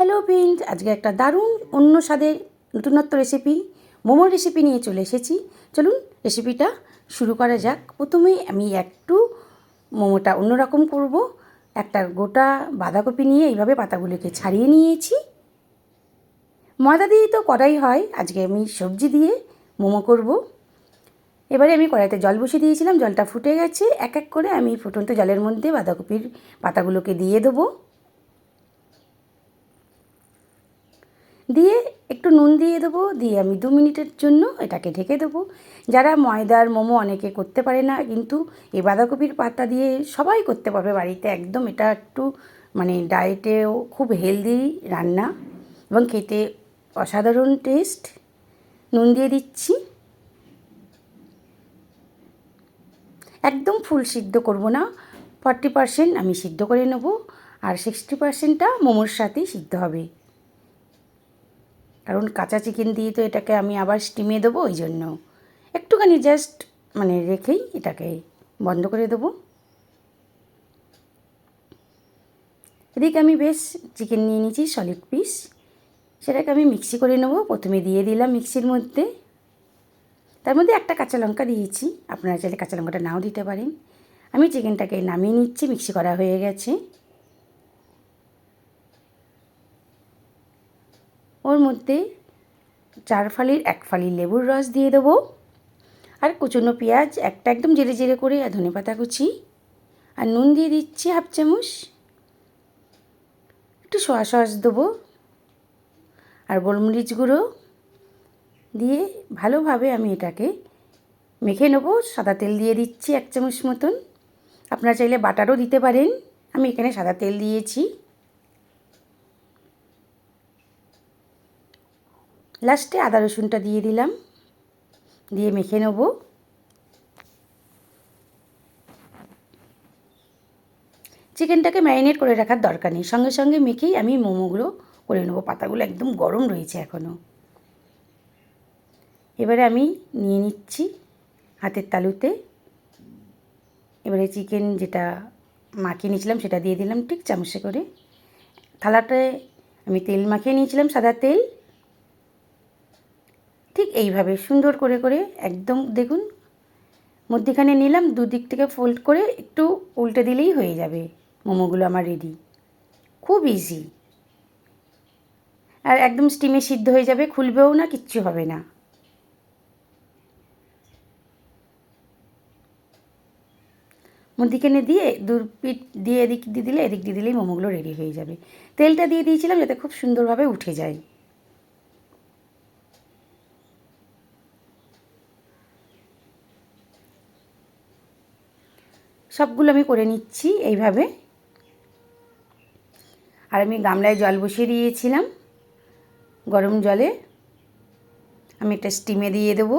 Hello friend আজকে একটা দারুণ অন্য স্বাদের নতুনত্ব রেসিপি মোমোর রেসিপি নিয়ে চলে এসেছি। চলুন রেসিপিটা শুরু করা যাক। প্রথমেই আমি একটু মোমোটা অন্যরকম করব। একটা গোটা বাঁধাকপি নিয়ে এইভাবে পাতাগুলোকে ছাড়িয়ে নিয়েছি। ময়দা দিয়ে তো করাই হয়। আজকে আমি সবজি দিয়ে মোমো করব। এবারে আমি কড়াইতে জল বসিয়ে দিয়েছিলাম। জলটা ফুটে গেছে। এক এক করে আমি ফুটন্ত জলের মধ্যে বাঁধাকপির পাতাগুলোকে দিয়ে দেবো। দিয়ে একটু নুন দিয়ে দেবো, দিয়ে আমি দু মিনিটের জন্য এটাকে ঢেকে দেবো। যারা ময়দার মোমো অনেকে করতে পারে না, কিন্তু এই বাঁধাকপির পাতা দিয়ে সবাই করতে পারবে বাড়িতে। একদম এটা একটু মানে ডায়েটেও খুব হেলদি রান্না এবং খেতে অসাধারণ টেস্ট। নুন দিয়ে দিচ্ছি। একদম ফুল সিদ্ধ করব না, ফর্টি পারসেন্ট আমি সিদ্ধ করে নেব, আর সিক্সটি পারসেন্টটা মোমোর সাথেই সিদ্ধ হবে। কারণ কাঁচা চিকেন দিয়ে তো এটাকে আমি আবার স্টিমে দেবো, ওই জন্য। একটুখানি জাস্ট মানে রেখেই এটাকে বন্ধ করে দেবো। এদিকে আমি বেশ চিকেন নিয়ে নিয়েছি সলিড পিস সেটাকে আমি মিক্সি করে নেব, প্রথমে দিয়ে দিলাম মিক্সির মধ্যে। তার মধ্যে একটা কাঁচা লঙ্কা দিয়েছি, আপনারা চাইলে কাঁচা লঙ্কাটা নাও দিতে পারেন। আমি চিকেনটাকে নামিয়ে নিচ্ছি মিক্সি করা হয়ে গেছে। মধ্যে চার ফালির এক ফালি লেবুর রস দিয়ে দেবো। আর কুচনো পেঁয়াজ একটা একদম জেরে জেরে করে আর ধনে পাতা কুচি। আর নুন দিয়ে দিচ্ছি হাফ চামচ। একটু সোয়া সস দেবো। আর গোলমরিচ গুঁড়ো দিয়ে ভালোভাবে আমি এটাকে মেখে নেব। সাদা তেল দিয়ে দিচ্ছি এক চামচ মতন। আপনারা চাইলে বাটারও দিতে পারেন। আমি এখানে সাদা তেল দিয়েছি। লাস্টে আদা রসুনটা দিয়ে দিলাম। দিয়ে মেখে নেব। চিকেনটাকে ম্যারিনেট করে রাখার দরকার নেই। সঙ্গে সঙ্গে মেখেই আমি মোমোগুলো করে নেব। পাতাগুলো একদম গরম রয়েছে এখনও এবারে আমি নিয়ে নিচ্ছি হাতের তালুতে। এবারে চিকেন যেটা মাখিয়ে নিয়েছিলাম সেটা দিয়ে দিলাম ঠিক চামচে করে। থালাটায় আমি তেল মাখিয়ে নিয়েছিলাম সাদা তেল। এইভাবে সুন্দর করে করে একদম দেখুন, মধ্যিখানে নিলাম, দুদিক থেকে ফোল্ড করে একটু উল্টে দিলেই হয়ে যাবে। মোমোগুলো আমার রেডি খুব ইজি আর একদম স্টিমে সিদ্ধ হয়ে যাবে, খুলবেও না, কিচ্ছু হবে না। মধ্যিখানে দিয়ে দুপিট দিয়ে এদিক দিয়ে দিলে, এদিক দিয়ে দিলেই মোমোগুলো রেডি হয়ে যাবে। তেলটা দিয়ে দিয়েছিলাম যাতে খুব সুন্দরভাবে উঠে যায়। সবগুলো আমি করে নিচ্ছি এইভাবে। আর আমি গামলায় জল বসিয়ে দিয়েছিলাম, গরম জলে। আমি এটা স্টিমে দিয়ে দেবো।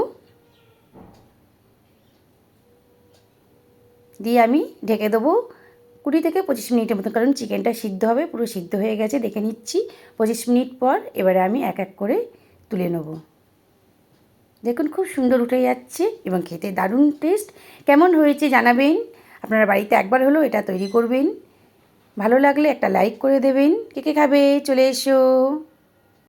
দিয়ে আমি ঢেকে দেবো কুড়ি থেকে পঁচিশ মিনিটের মতো কারণ চিকেনটা সিদ্ধ হবে, পুরো সিদ্ধ হয়ে গেছে, দেখে নিচ্ছি। পঁচিশ মিনিট পর এবারে আমি এক এক করে তুলে নেব। দেখুন, খুব সুন্দর উঠে যাচ্ছে এবং খেতে দারুণ টেস্ট। কেমন হয়েছে জানাবেন? আপনারা বাড়িতে একবার হলেও এটা তৈরি করবেন। ভালো লাগলে একটা লাইক করে দেবেন। কে কে খাবে? চলে এসো।